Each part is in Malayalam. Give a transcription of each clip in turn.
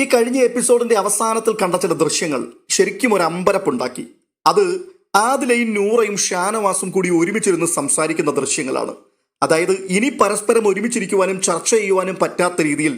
ഈ കഴിഞ്ഞ എപ്പിസോഡിന്റെ അവസാനത്തിൽ കണ്ട ചില ദൃശ്യങ്ങൾ ശരിക്കും ഒരു അമ്പരപ്പുണ്ടാക്കി. അത് ആദിലയും നൂറയും ഷാനവാസും കൂടി ഒരുമിച്ചിരുന്ന് സംസാരിക്കുന്ന ദൃശ്യങ്ങളാണ്. അതായത് ഇനി പരസ്പരം ഒരുമിച്ചിരിക്കുവാനും ചർച്ച ചെയ്യുവാനും പറ്റാത്ത രീതിയിൽ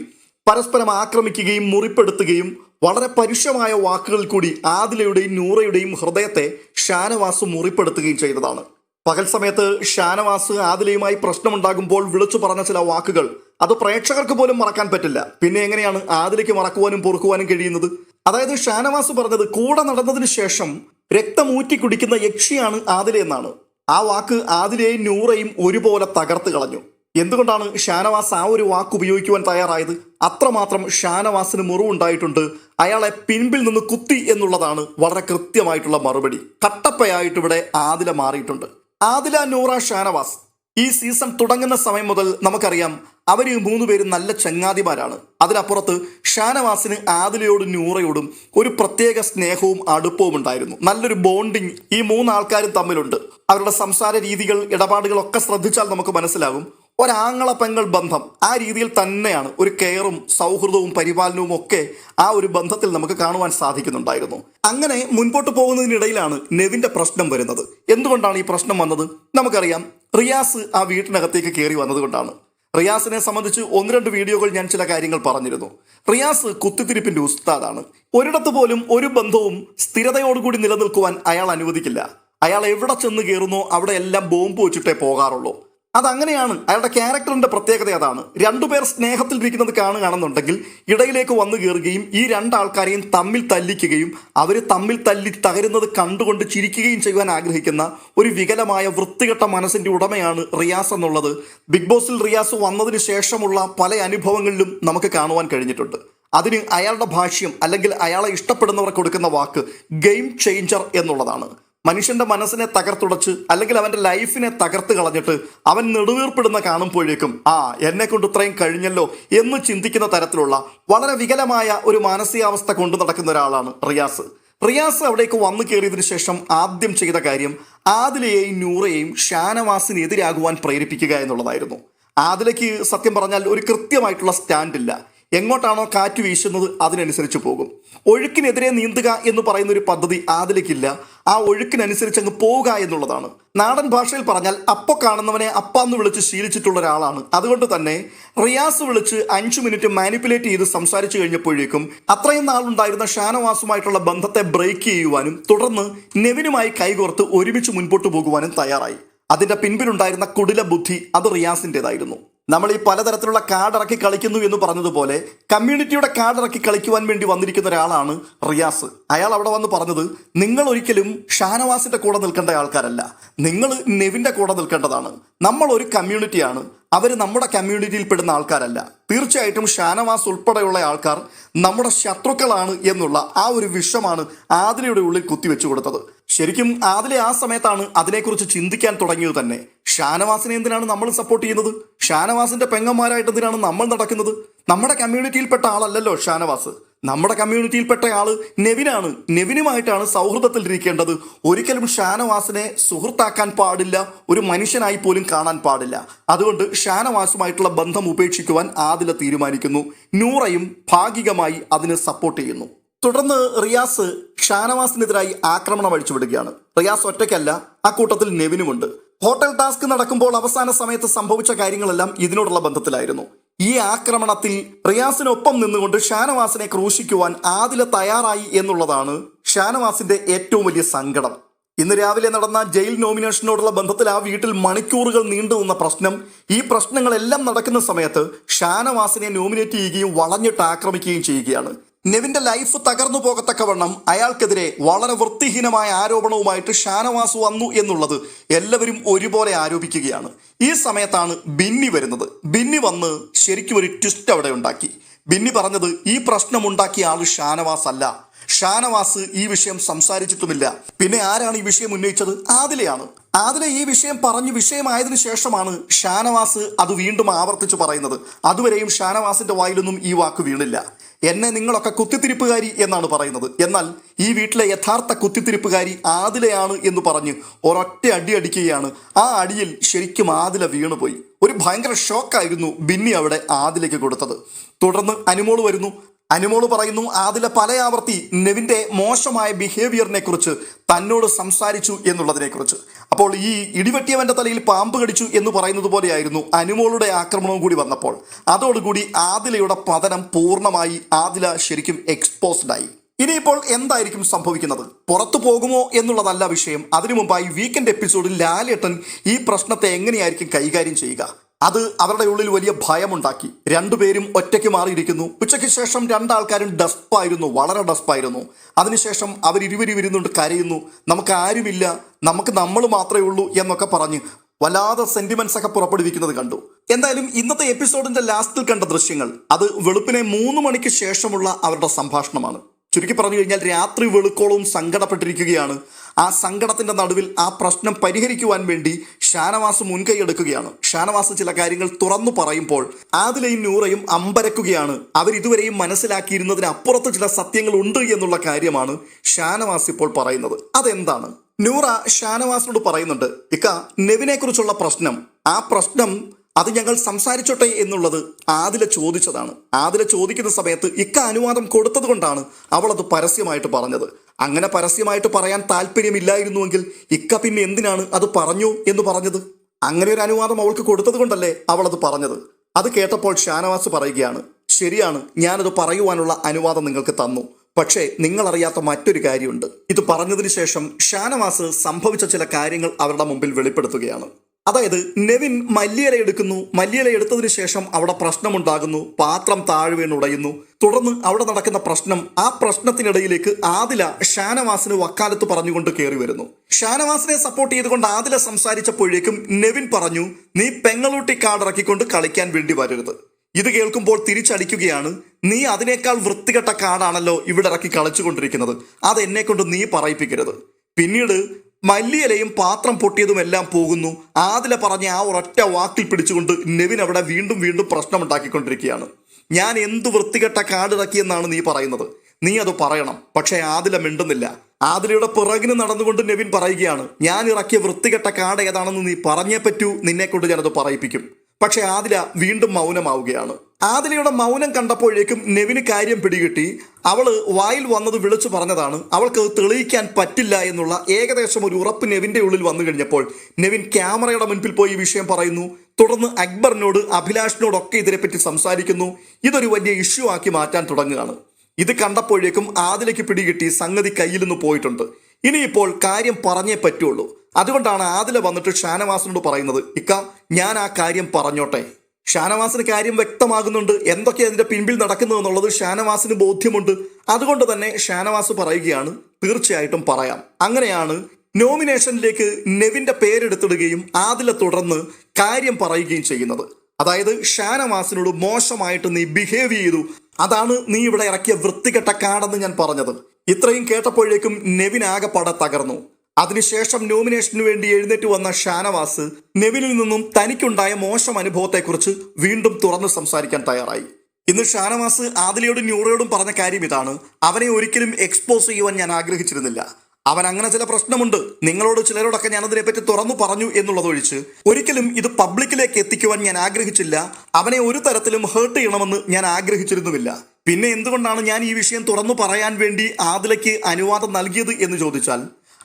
പരസ്പരം ആക്രമിക്കുകയും മുറിപ്പെടുത്തുകയും വളരെ പരുഷമായ വാക്കുകൾ കൂടി ആദിലയുടെയും നൂറയുടെയും ഹൃദയത്തെ ഷാനവാസ് മുറിപ്പെടുത്തുകയും ചെയ്തതാണ്. പകൽ സമയത്ത് ഷാനവാസ് ആദിലയുമായി പ്രശ്നമുണ്ടാകുമ്പോൾ വിളിച്ചു പറഞ്ഞ ചില വാക്കുകൾ അത് പ്രേക്ഷകർക്ക് പോലും മറക്കാൻ പറ്റില്ല. പിന്നെ എങ്ങനെയാണ് ആദിലയ്ക്ക് മറക്കുവാനും പൊറുക്കുവാനും കഴിയുന്നത്? അതായത് ഷാനവാസ് പറഞ്ഞത് കൂടെ നടന്നതിന് ശേഷം രക്തമൂറ്റി കുടിക്കുന്ന യക്ഷിയാണ് ആദില എന്നാണ്. ആ വാക്ക് ആദിലയെയും നൂറയും ഒരുപോലെ തകർത്ത് കളഞ്ഞു. എന്തുകൊണ്ടാണ് ഷാനവാസ് ആ ഒരു വാക്ക് ഉപയോഗിക്കുവാൻ തയ്യാറായത്? അത്രമാത്രം ഷാനവാസിന് മുറിവുണ്ടായിട്ടുണ്ട്. അയാളെ പിൻപിൽ നിന്ന് കുത്തി എന്നുള്ളതാണ് വളരെ കൃത്യമായിട്ടുള്ള മറുപടി. കട്ടപ്പയായിട്ട് ഇവിടെ ആദില മാറിയിട്ടുണ്ട്. ആദില നൂറ ഷാനവാസ്. ഈ സീസൺ തുടങ്ങുന്ന സമയം മുതൽ നമുക്കറിയാം അവർ മൂന്ന് പേരും നല്ല ചങ്ങാതിമാരാണ്. അതിനപ്പുറത്ത് ഷാനവാസിന് ആദിലയോടും നൂറയോടും ഒരു പ്രത്യേക സ്നേഹവും അടുപ്പവും ഉണ്ടായിരുന്നു. നല്ലൊരു ബോണ്ടിങ് ഈ മൂന്നാൾക്കാരും തമ്മിലുണ്ട്. അവരുടെ സംസാര രീതികൾ ഇടപാടുകളൊക്കെ ശ്രദ്ധിച്ചാൽ നമുക്ക് മനസ്സിലാകും ഒരാങ്ങള പെങ്ങൾ ബന്ധം. ആ രീതിയിൽ തന്നെയാണ് ഒരു കെയറും സൗഹൃദവും പരിപാലനവും ഒക്കെ ആ ഒരു ബന്ധത്തിൽ നമുക്ക് കാണുവാൻ സാധിക്കുന്നുണ്ടായിരുന്നു. അങ്ങനെ മുൻപോട്ട് പോകുന്നതിനിടയിലാണ് നെവിന്റെ പ്രശ്നം വരുന്നത്. എന്തുകൊണ്ടാണ് ഈ പ്രശ്നം വന്നത്? നമുക്കറിയാം. റിയാസ് ആ വീട്ടിനകത്തേക്ക് കയറി വന്നതുകൊണ്ടാണ്. റിയാസിനെ സംബന്ധിച്ച് ഒന്ന് രണ്ട് വീഡിയോകൾ ഞാൻ ചില കാര്യങ്ങൾ പറഞ്ഞിരുന്നു. റിയാസ് കുത്തിത്തിരിപ്പിന്റെ ഉസ്താദാണ്. ഒരിടത്ത് പോലും ഒരു ബന്ധവും സ്ഥിരതയോടുകൂടി നിലനിൽക്കുവാൻ അയാൾ അനുവദിക്കില്ല. അയാൾ എവിടെ ചെന്ന് കയറുന്നോ അവിടെ എല്ലാം ബോംബ് വെച്ചിട്ടേ പോകാറുള്ളൂ. അതങ്ങനെയാണ്. അയാളുടെ ക്യാരക്ടറിന്റെ പ്രത്യേകത അതാണ്. രണ്ടുപേർ സ്നേഹത്തിൽ ഇരിക്കുന്നത് കാണുകയാണെന്നുണ്ടെങ്കിൽ ഇടയിലേക്ക് വന്നു കയറുകയും ഈ രണ്ടാൾക്കാരെയും തമ്മിൽ തല്ലിക്കുകയും അവർ തമ്മിൽ തല്ലി തകരുന്നത് കണ്ടുകൊണ്ട് ചിരിക്കുകയും ചെയ്യുവാൻ ആഗ്രഹിക്കുന്ന ഒരു വികലമായ വൃത്തികെട്ട മനസ്സിന്റെ ഉടമയാണ് റിയാസ് എന്നുള്ളത്. ബിഗ് ബോസിൽ റിയാസ് വന്നതിന് ശേഷമുള്ള പല അനുഭവങ്ങളിലും നമുക്ക് കാണുവാൻ കഴിഞ്ഞിട്ടുണ്ട്. അതിന് അയാളുടെ ഭാഷ്യം അല്ലെങ്കിൽ അയാളെ ഇഷ്ടപ്പെടുന്നവർക്ക് കൊടുക്കുന്ന വാക്ക് ഗെയിം ചേഞ്ചർ എന്നുള്ളതാണ്. മനുഷ്യന്റെ മനസ്സിനെ തകർത്തുടച്ച് അല്ലെങ്കിൽ അവന്റെ ലൈഫിനെ തകർത്ത് കളഞ്ഞിട്ട് അവൻ നെടുവീർപ്പിടുന്ന കാണുമ്പോഴേക്കും ആ എന്നെ കൊണ്ട് ഇത്രയും കഴിഞ്ഞല്ലോ എന്ന് ചിന്തിക്കുന്ന തരത്തിലുള്ള വളരെ വികലമായ ഒരു മാനസികാവസ്ഥ കൊണ്ടു നടക്കുന്ന ഒരാളാണ് റിയാസ്. റിയാസ് അവിടേക്ക് വന്നു കയറിയതിന് ശേഷം ആദ്യം ചെയ്ത കാര്യം ആദിലയെയും നൂറയെയും ഷാനവാസിനെതിരാകുവാൻ പ്രേരിപ്പിക്കുക എന്നുള്ളതായിരുന്നു. ആദിലയ്ക്ക് സത്യം പറഞ്ഞാൽ ഒരു കൃത്യമായിട്ടുള്ള സ്റ്റാൻഡില്ല എങ്ങോട്ടാണോ കാറ്റ് വീശുന്നത് അതിനനുസരിച്ച് പോകും. ഒഴുക്കിനെതിരെ നീന്തുക എന്ന് പറയുന്ന ഒരു പദ്ധതി ആദിലേക്കില്ല ആ ഒഴുക്കിനനുസരിച്ച് അങ്ങ് പോവുക എന്നുള്ളതാണ്. നാടൻ ഭാഷയിൽ പറഞ്ഞാൽ അപ്പോ കാണുന്നവനെ അപ്പാന്ന് വിളിച്ച് ശീലിച്ചിട്ടുള്ള ഒരാളാണ്. അതുകൊണ്ട് തന്നെ റിയാസ് വിളിച്ച് അഞ്ചു മിനിറ്റ് മാനിപ്പുലേറ്റ് ചെയ്ത് സംസാരിച്ചു കഴിഞ്ഞപ്പോഴേക്കും അത്രയും നാളുണ്ടായിരുന്ന ഷാനവാസുമായിട്ടുള്ള ബന്ധത്തെ ബ്രേക്ക് ചെയ്യുവാനും തുടർന്ന് നെവിനുമായി കൈകോർത്ത് ഒരുമിച്ച് മുൻപോട്ട് പോകുവാനും തയ്യാറായി. അതിന്റെ പിൻപിലുണ്ടായിരുന്ന കുടില ബുദ്ധി അത് റിയാസിന്റെതായിരുന്നു നമ്മൾ ഈ പലതരത്തിലുള്ള കാർഡ് ഇറക്കി കളിക്കുന്നു എന്ന് പറഞ്ഞതുപോലെ കമ്മ്യൂണിറ്റിയുടെ കാർഡ് ഇറക്കി കളിക്കുവാൻ വേണ്ടി വന്നിരിക്കുന്ന ഒരാളാണ് റിയാസ്. അയാൾ അവിടെ വന്ന് പറഞ്ഞത് നിങ്ങൾ ഒരിക്കലും ഷാനവാസിന്റെ കൂടെ നിൽക്കേണ്ട ആൾക്കാരല്ല. നിങ്ങൾ നെവിന്റെ കൂടെ നിൽക്കേണ്ടതാണ്. നമ്മൾ ഒരു കമ്മ്യൂണിറ്റിയാണ് അവർ നമ്മുടെ കമ്മ്യൂണിറ്റിയിൽ പെടുന്ന ആൾക്കാരല്ല. തീർച്ചയായിട്ടും ഷാനവാസ് ഉൾപ്പെടെയുള്ള ആൾക്കാർ നമ്മുടെ ശത്രുക്കളാണ് എന്നുള്ള ആ ഒരു വിഷമാണ് ആതിരയുടെ ഉള്ളിൽ കുത്തിവെച്ചു കൊടുത്തത്. ശരിക്കും ആദിലെ ആ സമയത്താണ് അതിനെക്കുറിച്ച് ചിന്തിക്കാൻ തുടങ്ങിയത് തന്നെ. ഷാനവാസിനെ എന്തിനാണ് നമ്മൾ സപ്പോർട്ട് ചെയ്യുന്നത്? ഷാനവാസിന്റെ പെങ്ങന്മാരായിട്ട് എന്തിനാണ് നമ്മൾ നടക്കുന്നത്? നമ്മുടെ കമ്മ്യൂണിറ്റിയിൽപ്പെട്ട ആളല്ലല്ലോ ഷാനവാസ്. നമ്മുടെ കമ്മ്യൂണിറ്റിയിൽപ്പെട്ട ആൾ നെവിനാണ്. നെവിനുമായിട്ടാണ് സൗഹൃദത്തിൽ ഇരിക്കേണ്ടത്. ഒരിക്കലും ഷാനവാസിനെ സുഹൃത്താക്കാൻ പാടില്ല. ഒരു മനുഷ്യനായി പോലും കാണാൻ പാടില്ല. അതുകൊണ്ട് ഷാനവാസുമായിട്ടുള്ള ബന്ധം ഉപേക്ഷിക്കുവാൻ ആദില തീരുമാനിക്കുന്നു. നൂറയും ഭാഗികമായി അതിന് സപ്പോർട്ട് ചെയ്യുന്നു. തുടർന്ന് റിയാസ് ഷാനവാസിനെതിരായി ആക്രമണം അഴിച്ചുവിടുകയാണ്. റിയാസ് ഒറ്റയ്ക്കല്ല ആ കൂട്ടത്തിൽ നെവിനുമുണ്ട്. ഹോട്ടൽ ടാസ്ക് നടക്കുമ്പോൾ അവസാന സമയത്ത് സംഭവിച്ച കാര്യങ്ങളെല്ലാം ഇതിനോടുള്ള ബന്ധത്തിലായിരുന്നു. ഈ ആക്രമണത്തിൽ റിയാസിനൊപ്പം നിന്നുകൊണ്ട് ഷാനവാസിനെ ക്രൂശിക്കുവാൻ ആദില തയ്യാറായി എന്നുള്ളതാണ് ഷാനവാസിന്റെ ഏറ്റവും വലിയ സങ്കടം. ഇന്ന് രാവിലെ നടന്ന ജയിൽ നോമിനേഷനോടുള്ള ബന്ധത്തിൽ ആ വീട്ടിൽ മണിക്കൂറുകൾ നീണ്ടു നിന്ന പ്രശ്നം ഈ പ്രശ്നങ്ങളെല്ലാം നടക്കുന്ന സമയത്ത് ഷാനവാസിനെ നോമിനേറ്റ് ചെയ്യുകയും വളഞ്ഞിട്ട് ആക്രമിക്കുകയും ചെയ്യുകയാണ്. നെവിന്റെ ലൈഫ് തകർന്നു പോകത്തക്കവണ്ണം അയാൾക്കെതിരെ വളരെ വൃത്തിഹീനമായ ആരോപണവുമായിട്ട് ഷാനവാസ് വന്നു എന്നുള്ളത് എല്ലാവരും ഒരുപോലെ ആരോപിക്കുകയാണ്. ഈ സമയത്താണ് ബിന്നി വരുന്നത്. ബിന്നി വന്ന് ശരിക്കും ഒരു ട്വിസ്റ്റ് അവിടെ ഉണ്ടാക്കി. ബിന്നി പറഞ്ഞത് ഈ പ്രശ്നമുണ്ടാക്കിയ ആൾ ഷാനവാസ് അല്ല. ഷാനവാസ് ഈ വിഷയം സംസാരിച്ചിട്ടുമില്ല. പിന്നെ ആരാണ് ഈ വിഷയം ഉന്നയിച്ചത്? ആദിലയാണ്. ആദില ഈ വിഷയം പറഞ്ഞു വിഷയമായതിനു ശേഷമാണ് ഷാനവാസ് അത് വീണ്ടും ആവർത്തിച്ചു പറയുന്നത്. അതുവരെയും ഷാനവാസിന്റെ വായിലൊന്നും ഈ വാക്ക് വീണില്ല. എന്നെ നിങ്ങളൊക്കെ കുത്തിത്തിരിപ്പുകാരി എന്നാണ് പറയുന്നത്. എന്നാൽ ഈ വീട്ടിലെ യഥാർത്ഥ കുത്തിത്തിരിപ്പുകാരി ആദിലയാണ് എന്ന് പറഞ്ഞ് ഒരൊറ്റ അടി അടിക്കുകയാണ്. ആ അടിയിൽ ശരിക്കും ആദില വീണുപോയി. ഒരു ഭയങ്കര ഷോക്കായിരുന്നു ബിന്നി അവിടെ ആദിലേക്ക് കൊടുത്തത്. തുടർന്ന് അനുമോൾ വരുന്നു. അനുമോൾ പറയുന്നു ആദില പല ആവർത്തി നെവിന്റെ മോശമായ ബിഹേവിയറിനെ കുറിച്ച് തന്നോട് സംസാരിച്ചു എന്നുള്ളതിനെ കുറിച്ച്. അപ്പോൾ ഈ ഇടിവെട്ടിയവന്റെ തലയിൽ പാമ്പ് കടിച്ചു എന്ന് പറയുന്നത് പോലെയായിരുന്നു അനുമോളുടെ ആക്രമണവും കൂടി വന്നപ്പോൾ. അതോടുകൂടി ആദിലയുടെ പതനം പൂർണമായി ആദില ശരിക്കും എക്സ്പോസ്ഡ് ആയി. ഇനിയിപ്പോൾ എന്തായിരിക്കും സംഭവിക്കുന്നത്? പുറത്തു പോകുമോ എന്നുള്ളതല്ല വിഷയം. അതിനു മുമ്പായി വീക്കെൻഡ് എപ്പിസോഡിൽ ലാലേട്ടൻ ഈ പ്രശ്നത്തെ എങ്ങനെയായിരിക്കും കൈകാര്യം ചെയ്യുക? അത് അവരുടെ ഉള്ളിൽ വലിയ ഭയമുണ്ടാക്കി. രണ്ടുപേരും ഒറ്റയ്ക്ക് മാറിയിരിക്കുന്നു. ഉച്ചയ്ക്ക് ശേഷം രണ്ടാൾക്കാരും ഡസ്പായിരുന്നു വളരെ ഡസ്പായിരുന്നു. അതിനുശേഷം അവർ ഇരുവരും ഇരുന്നുകൊണ്ട് കരയുന്നു. നമുക്ക് ആരുമില്ല. നമുക്ക് നമ്മൾ മാത്രമേ ഉള്ളൂ എന്നൊക്കെ പറഞ്ഞ് വല്ലാതെ സെന്റിമെന്റ്സ് ഒക്കെ പുറപ്പെടുവിക്കുന്നത് കണ്ടു. എന്തായാലും ഇന്നത്തെ എപ്പിസോഡിന്റെ ലാസ്റ്റിൽ കണ്ട ദൃശ്യങ്ങൾ അത് വെളുപ്പിനെ മൂന്ന് മണിക്ക് ശേഷമുള്ള അവരുടെ സംഭാഷണമാണ്. ചുരുക്കി പറഞ്ഞു കഴിഞ്ഞാൽ രാത്രി വെളുക്കോളവും സങ്കടപ്പെട്ടിരിക്കുകയാണ്. ആ സങ്കടത്തിന്റെ നടുവിൽ ആ പ്രശ്നം പരിഹരിക്കുവാൻ വേണ്ടി ഷാനവാസ് മുൻകൈയെടുക്കുകയാണ്. ഷാനവാസ് ചില കാര്യങ്ങൾ തുറന്നു പറയുമ്പോൾ ആദിലയും നൂറയും അമ്പരക്കുകയാണ്. അവർ ഇതുവരെയും മനസ്സിലാക്കിയിരുന്നതിന് അപ്പുറത്ത് ചില സത്യങ്ങൾ ഉണ്ട് എന്നുള്ള കാര്യമാണ് ഷാനവാസ് ഇപ്പോൾ പറയുന്നത്. അതെന്താണ്? നൂറ ഷാനവാസിനോട് പറയുന്നുണ്ട് ഇക്ക നെവിനെക്കുറിച്ചുള്ള പ്രശ്നം. ആ പ്രശ്നം അത് ഞങ്ങൾ സംസാരിച്ചോട്ടെ എന്നുള്ളത് ആദില ചോദിച്ചതാണ്. ആദില ചോദിക്കുന്ന സമയത്ത് ഇക്ക അനുവാദം കൊടുത്തത് കൊണ്ടാണ് അവൾ അത് പരസ്യമായിട്ട് പറഞ്ഞത്. അങ്ങനെ പരസ്യമായിട്ട് പറയാൻ താല്പര്യമില്ലായിരുന്നുവെങ്കിൽ ഇക്ക പിന്നെ എന്തിനാണ് അത് പറഞ്ഞു എന്ന് പറഞ്ഞത്? അങ്ങനെ ഒരു അനുവാദം അവൾക്ക് കൊടുത്തത് കൊണ്ടല്ലേ അവൾ അത് പറഞ്ഞത്. അത് കേട്ടപ്പോൾ ഷാനവാസ് പറയുകയാണ് ശരിയാണ് ഞാനത് പറയുവാനുള്ള അനുവാദം നിങ്ങൾക്ക് തന്നു. പക്ഷേ നിങ്ങളറിയാത്ത മറ്റൊരു കാര്യമുണ്ട്. ഇത് പറഞ്ഞതിന് ശേഷം ഷാനവാസ് സംഭവിച്ച ചില കാര്യങ്ങൾ അവരുടെ മുമ്പിൽ വെളിപ്പെടുത്തുകയാണ്. അതായത് നെവിൻ മല്ലിയില എടുക്കുന്നു. മല്ലിയില എടുത്തതിനു ശേഷം അവിടെ പ്രശ്നമുണ്ടാകുന്നു. പാത്രം താഴെ വീണുടയുന്നു തുടർന്ന് അവിടെ നടക്കുന്ന പ്രശ്നം ആ പ്രശ്നത്തിനിടയിലേക്ക് ആദില ഷാനവാസിന് വക്കാലത്ത് പറഞ്ഞുകൊണ്ട് കയറി വരുന്നു. ഷാനവാസിനെ സപ്പോർട്ട് ചെയ്തുകൊണ്ട് ആദില സംസാരിച്ചപ്പോഴേക്കും നെവിൻ പറഞ്ഞു നീ പെങ്ങളൂട്ടി കാടിറക്കിക്കൊണ്ട് കളിക്കാൻ വേണ്ടി വരരുത്. ഇത് കേൾക്കുമ്പോൾ തിരിച്ചടിക്കുകയാണ്. നീ അതിനേക്കാൾ വൃത്തികെട്ട കാടാണല്ലോ ഇവിടെ ഇറക്കി കളിച്ചുകൊണ്ടിരിക്കുന്നത്. അത് എന്നെ കൊണ്ട് നീ പറയിപ്പിക്കരുത്. പിന്നീട് മല്ലിയിലയും പാത്രം പൊട്ടിയതും എല്ലാം പോകുന്നു. ആദില പറഞ്ഞ ആ ഒരൊറ്റ വാക്കിൽ പിടിച്ചുകൊണ്ട് നെവിൻ അവിടെ വീണ്ടും വീണ്ടും പ്രശ്നമുണ്ടാക്കിക്കൊണ്ടിരിക്കുകയാണ്. ഞാൻ എന്തു വൃത്തികെട്ട കാടിറക്കിയെന്നാണ് നീ പറയുന്നത്? നീ അത് പറയണം. പക്ഷേ ആദില മിണ്ടുന്നില്ല. ആദിലയുടെ പിറകിന് നടന്നുകൊണ്ട് നെവിൻ പറയുകയാണ് ഞാൻ ഇറക്കിയ വൃത്തികെട്ട കാട് ഏതാണെന്ന് നീ പറഞ്ഞേ പറ്റൂ. നിന്നെക്കൊണ്ട് ഞാനത് പറയിപ്പിക്കും. പക്ഷെ ആദില വീണ്ടും മൗനമാവുകയാണ്. ആദിലയുടെ മൗനം കണ്ടപ്പോഴേക്കും നെവിന് കാര്യം പിടികിട്ടി. അവൾ വായിൽ വന്നത് വിളിച്ചു പറഞ്ഞതാണ്. അവൾക്ക് തെളിയിക്കാൻ പറ്റില്ല എന്നുള്ള ഏകദേശം ഒരു ഉറപ്പ് നെവിന്റെ ഉള്ളിൽ വന്നു കഴിഞ്ഞപ്പോൾ നെവിൻ ക്യാമറയുടെ മുൻപിൽ പോയി വിഷയം പറയുന്നു. തുടർന്ന് അക്ബറിനോട് അഭിലാഷിനോടൊക്കെ ഇതിനെപ്പറ്റി സംസാരിക്കുന്നു. ഇതൊരു വലിയ ഇഷ്യൂ ആക്കി മാറ്റാൻ തുടങ്ങുകയാണ്. ഇത് കണ്ടപ്പോഴേക്കും ആദിലയ്ക്ക് പിടികിട്ടി സംഗതി കയ്യിൽ നിന്ന് പോയിട്ടുണ്ട്. ഇനിയിപ്പോൾ കാര്യം പറഞ്ഞേ പറ്റുള്ളൂ. അതുകൊണ്ടാണ് ആദില വന്നിട്ട് ഷാനവാസിനോട് പറയുന്നത് ഇക്ക ഞാൻ ആ കാര്യം പറഞ്ഞോട്ടെ. ഷാനവാസിന് കാര്യം വ്യക്തമാകുന്നുണ്ട്. എന്തൊക്കെ അതിന്റെ പിൻപിൽ നടക്കുന്നു എന്നുള്ളത് ഷാനവാസിന് ബോധ്യമുണ്ട്. അതുകൊണ്ട് തന്നെ ഷാനവാസ് പറയുകയാണ് തീർച്ചയായിട്ടും പറയാം. അങ്ങനെയാണ് നോമിനേഷനിലേക്ക് നെവിന്റെ പേരെടുത്തിടുകയും ആദില തുടർന്ന് കാര്യം പറയുകയും ചെയ്യുന്നത്. അതായത് ഷാനവാസിനോട് മോശമായിട്ട് നീ ബിഹേവ് ചെയ്തു. അതാണ് നീ ഇവിടെ ഇറക്കിയ വൃത്തികെട്ട കാടെന്ന് ഞാൻ പറഞ്ഞത്. ഇത്രയും കേട്ടപ്പോഴേക്കും നെവിൻ ആകെപ്പാടെ തകർന്നു. അതിനുശേഷം നോമിനേഷന് വേണ്ടി എഴുന്നേറ്റ് വന്ന ഷാനവാസ് നെവിലിൽ നിന്നും തനിക്കുണ്ടായ മോശം അനുഭവത്തെക്കുറിച്ച് വീണ്ടും തുറന്നു സംസാരിക്കാൻ തയ്യാറായി. ഇന്ന് ഷാനവാസ് ആദിലയോടും ന്യൂറയോടും പറഞ്ഞ കാര്യം ഇതാണ്. അവനെ ഒരിക്കലും എക്സ്പോസ് ചെയ്യുവാൻ ഞാൻ ആഗ്രഹിച്ചിരുന്നില്ല. അവൻ അങ്ങനെ ചില പ്രശ്നമുണ്ട്. നിങ്ങളോട് ചിലരോടൊക്കെ ഞാൻ അതിനെപ്പറ്റി തുറന്നു പറഞ്ഞു എന്നുള്ളതൊഴിച്ച് ഒരിക്കലും ഇത് പബ്ലിക്കിലേക്ക് എത്തിക്കുവാൻ ഞാൻ ആഗ്രഹിച്ചില്ല. അവനെ ഒരു തരത്തിലും ഹേർട്ട് ചെയ്യണമെന്ന് ഞാൻ ആഗ്രഹിച്ചിരുന്നുമില്ല. പിന്നെ എന്തുകൊണ്ടാണ് ഞാൻ ഈ വിഷയം തുറന്നു പറയാൻ വേണ്ടി ആദിലയ്ക്ക് അനുവാദം നൽകിയത് എന്ന് ചോദിച്ചാൽ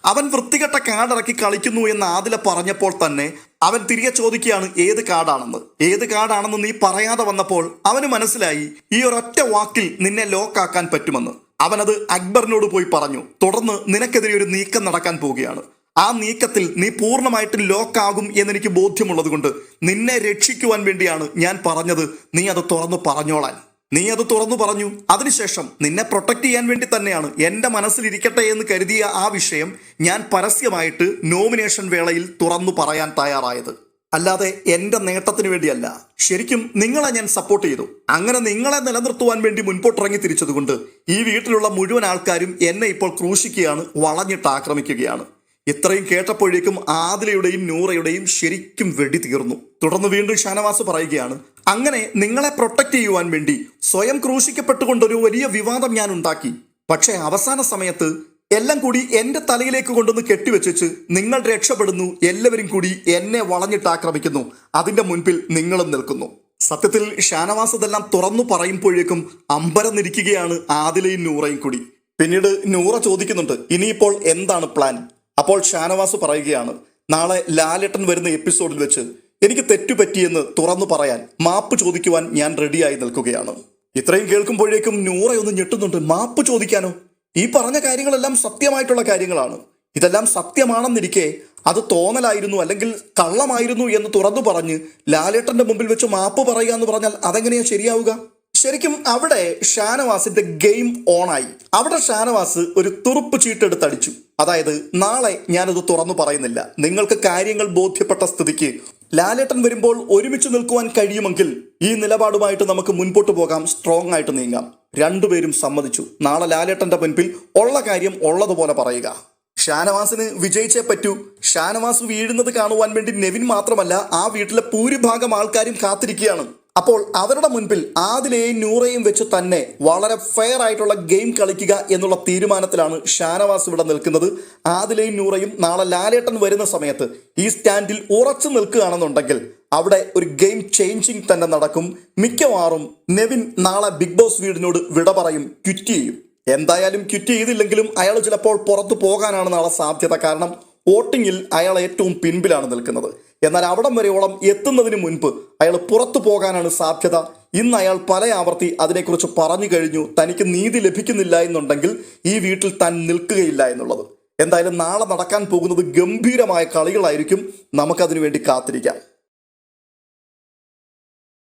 അവൻ വൃത്തികെട്ട കാടിറക്കി കളിക്കുന്നു എന്ന് ആദില പറഞ്ഞപ്പോൾ തന്നെ അവൻ തിരികെ ചോദിക്കുകയാണ് ഏത് കാടാണെന്ന് ഏത് കാടാണെന്ന് നീ പറയാതെ വന്നപ്പോൾ അവന് മനസ്സിലായി ഈ ഒരൊറ്റ വാക്കിൽ നിന്നെ ലോക്കാക്കാൻ പറ്റുമെന്ന്. അവനത് അക്ബറിനോട് പോയി പറഞ്ഞു തുടർന്ന് നിനക്കെതിരെ ഒരു നീക്കം നടക്കാൻ പോവുകയാണ്. ആ നീക്കത്തിൽ നീ പൂർണമായിട്ടും ലോക്കാകും എന്നെനിക്ക് ബോധ്യമുള്ളത് കൊണ്ട് നിന്നെ രക്ഷിക്കുവാൻ വേണ്ടിയാണ് ഞാൻ പറഞ്ഞത്. നീ അത് തുറന്നു പറഞ്ഞോളാൻ. നീ അത് തുറന്നു പറഞ്ഞു. അതിനുശേഷം നിന്നെ പ്രൊട്ടക്ട് ചെയ്യാൻ വേണ്ടി തന്നെയാണ് എന്റെ മനസ്സിലിരിക്കട്ടെ എന്ന് കരുതിയ ആ വിഷയം ഞാൻ പരസ്യമായിട്ട് നോമിനേഷൻ വേളയിൽ തുറന്നു പറയാൻ തയ്യാറായത്. അല്ലാതെ എന്റെ നേട്ടത്തിന് വേണ്ടിയല്ല. ശരിക്കും നിങ്ങളെ ഞാൻ സപ്പോർട്ട് ചെയ്തു. അങ്ങനെ നിങ്ങളെ നിലനിർത്തുവാൻ വേണ്ടി മുൻപോട്ടിറങ്ങി തിരിച്ചതുകൊണ്ട് ഈ വീട്ടിലുള്ള മുഴുവൻ ആൾക്കാരും എന്നെ ഇപ്പോൾ ക്രൂശിക്കുകയാണ് വളഞ്ഞിട്ട് ആക്രമിക്കുകയാണ്. ഇത്രയും കേട്ടപ്പോഴേക്കും ആദിലയുടെയും നൂറയുടെയും ശരിക്കും വെടി തീർന്നു. തുടർന്ന് വീണ്ടും ഷാനവാസ് പറയുകയാണ് അങ്ങനെ നിങ്ങളെ പ്രൊട്ടക്ട് ചെയ്യുവാൻ വേണ്ടി സ്വയം ക്രൂശിക്കപ്പെട്ടുകൊണ്ടൊരു വലിയ വിവാദം ഞാൻ ഉണ്ടാക്കി. പക്ഷേ അവസാന സമയത്ത് എല്ലാം കൂടി എന്റെ തലയിലേക്ക് കൊണ്ടുവന്ന് കെട്ടിവെച്ചു നിങ്ങൾ രക്ഷപ്പെടുന്നു എല്ലാവരും കൂടി എന്നെ വളഞ്ഞിട്ട് ആക്രമിക്കുന്നു. അതിന്റെ മുൻപിൽ നിങ്ങളും നിൽക്കുന്നു. സത്യത്തിൽ ഷാനവാസ് ഇതെല്ലാം തുറന്നു പറയുമ്പോഴേക്കും അമ്പരന്നിരിക്കുകയാണ് ആദിലയും നൂറയും കൂടി. പിന്നീട് നൂറ ചോദിക്കുന്നുണ്ട് ഇനിയിപ്പോൾ എന്താണ് പ്ലാൻ അപ്പോൾ ഷാനവാസ് പറയുകയാണ് നാളെ ലാലേട്ടൻ വരുന്ന എപ്പിസോഡിൽ വെച്ച് എനിക്ക് തെറ്റുപറ്റിയെന്ന് തുറന്നു പറയാൻ മാപ്പ് ചോദിക്കുവാൻ ഞാൻ റെഡിയായി നിൽക്കുകയാണ്. ഇത്രയും കേൾക്കുമ്പോഴേക്കും നൂറ ഒന്ന് ഞെട്ടുന്നുണ്ട് മാപ്പ് ചോദിക്കാനോ? ഈ പറഞ്ഞ കാര്യങ്ങളെല്ലാം സത്യമായിട്ടുള്ള കാര്യങ്ങളാണ്. ഇതെല്ലാം സത്യമാണെന്നിരിക്കെ അത് തോന്നലായിരുന്നു അല്ലെങ്കിൽ കള്ളമായിരുന്നു എന്ന് തുറന്നു പറഞ്ഞ് ലാലേട്ടന്റെ മുമ്പിൽ വെച്ച് മാപ്പ് പറയുക എന്ന് പറഞ്ഞാൽ അതെങ്ങനെയാ ശരിയാവുക? ശരിക്കും അവിടെ ഷാനവാസിന്റെ ഗെയിം ഓണായി. അവിടെ ഷാനവാസ് ഒരു തുറുപ്പ് ചീട്ടെടുത്തടിച്ചു അതായത് നാളെ ഞാനത് തുറന്നു പറയുന്നില്ല. നിങ്ങൾക്ക് കാര്യങ്ങൾ ബോധ്യപ്പെട്ട സ്ഥിതിക്ക് ലാലേട്ടൻ വരുമ്പോൾ ഒരുമിച്ച് നിൽക്കുവാൻ കഴിയുമെങ്കിൽ ഈ നിലപാടുമായിട്ട് നമുക്ക് മുൻപോട്ട് പോകാം സ്ട്രോങ് ആയിട്ട് നീങ്ങാം. രണ്ടുപേരും സമ്മതിച്ചു. നാളെ ലാലേട്ടന്റെ മുൻപിൽ ഉള്ള കാര്യം ഉള്ളതുപോലെ പറയുക. ഷാനവാസിന് വിജയിച്ചേ പറ്റൂ. ഷാനവാസ് വീഴുന്നത് കാണുവാൻ വേണ്ടി നെവിൻ മാത്രമല്ല ആ വീട്ടിലെ ഭൂരിഭാഗം ആൾക്കാരും കാത്തിരിക്കുകയാണ്. അപ്പോൾ അവരുടെ മുൻപിൽ ആദിലെയും നൂറയും വെച്ച് തന്നെ വളരെ ഫെയർ ആയിട്ടുള്ള ഗെയിം കളിക്കുക എന്നുള്ള തീരുമാനത്തിലാണ് ഷാനവാസ് ഇവിടെ നിൽക്കുന്നത്. ആദിലെയും നൂറയും നാളെ ലാലേട്ടൻ വരുന്ന സമയത്ത് ഈ സ്റ്റാൻഡിൽ ഉറച്ചു നിൽക്കുകയാണെന്നുണ്ടെങ്കിൽ അവിടെ ഒരു ഗെയിം ചേഞ്ചിങ് തന്നെ നടക്കും. മിക്കവാറും നെവിൻ നാളെ ബിഗ് ബോസ് വീടിനോട് വിട പറയും ക്വിറ്റ് ചെയ്യും. എന്തായാലും ക്വിറ്റ് ചെയ്തില്ലെങ്കിലും അയാൾ ചിലപ്പോൾ പുറത്തു പോകാനാണ് നാളെ സാധ്യത. കാരണം വോട്ടിങ്ങിൽ അയാൾ ഏറ്റവും പിൻപിലാണ് നിൽക്കുന്നത്. എന്നാൽ അവിടം വരെയോളം എത്തുന്നതിന് മുൻപ് അയാൾ പുറത്തു പോകാനാണ് സാധ്യത. ഇന്ന് അയാൾ പല ആവർത്തി അതിനെക്കുറിച്ച് പറഞ്ഞു കഴിഞ്ഞു. തനിക്ക് നീതി ലഭിക്കുന്നില്ല എന്നുണ്ടെങ്കിൽ ഈ വീട്ടിൽ താൻ നിൽക്കുകയില്ല എന്നുള്ളത്. എന്തായാലും നാളെ നടക്കാൻ പോകുന്നത് ഗംഭീരമായ കളികളായിരിക്കും. നമുക്കതിനു വേണ്ടി കാത്തിരിക്കാം.